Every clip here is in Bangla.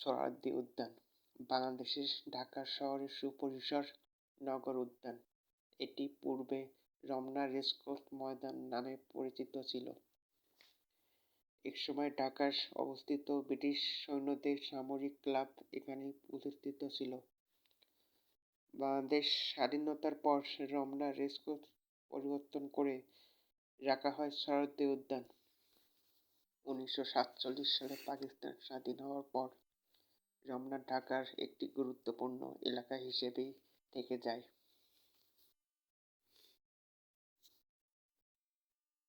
সোহরাওয়ার্দী উদ্যান। বাংলাদেশের ঢাকা শহরের সুপরিসর নগর উদ্যান। এটি পূর্বে রমনা রেসকোর্স ময়দান নামে পরিচিত ছিল। একসময় ঢাকার অবস্থিত ব্রিটিশ সৈন্যদের সামরিক ক্লাব এখানে প্রতিষ্ঠিত ছিল। বাংলাদেশ স্বাধীনতার পর রমনা রেসকোর্স পরিবর্তন করে রাখা হয় সোহরাওয়ার্দী উদ্যান। উনিশশো সাতচল্লিশ সালে পাকিস্তান স্বাধীন হওয়ার পর রমনা ঢাকার একটি গুরুত্বপূর্ণ এলাকা হিসেবেই থেকে যায়।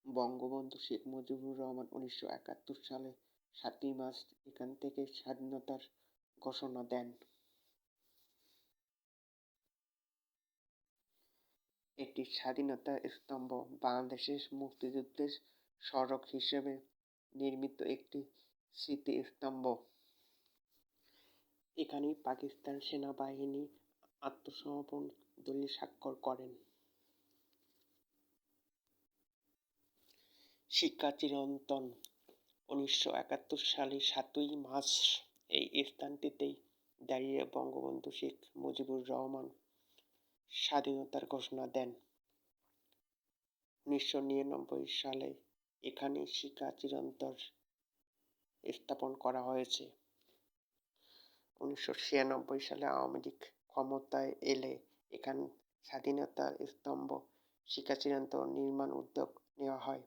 বঙ্গবন্ধু শেখ মুজিবুর রহমান উনিশশো একাত্তর সালে সাতই মার্চ এখান থেকে স্বাধীনতার ঘোষণা দেন। এটি স্বাধীনতা স্তম্ভ, বাংলাদেশের মুক্তিযুদ্ধের স্মারক হিসেবে নির্মিত একটি স্মৃতিস্তম্ভ। এখানেই পাকিস্তান সেনাবাহিনী আত্মসমর্পণ দলিল স্বাক্ষর করেন। শিক্ষা চিরন্তন। উনিশশো একাত্তর সালের সাতই মার্চ এই স্থানটিতেই দাঁড়িয়ে বঙ্গবন্ধু শেখ মুজিবুর রহমান স্বাধীনতার ঘোষণা দেন। উনিশশো নিরানব্বই সালে এখানে শিক্ষা চিরন্তর স্থাপন করা হয়েছে। উনিশশো ছিয়ানব্বই সালে আওয়ামী লীগ ক্ষমতায় এলে এখানে স্বাধীনতার স্তম্ভ শিক্ষা চিরন্তন নির্মাণ উদ্যোগ নেওয়া হয়।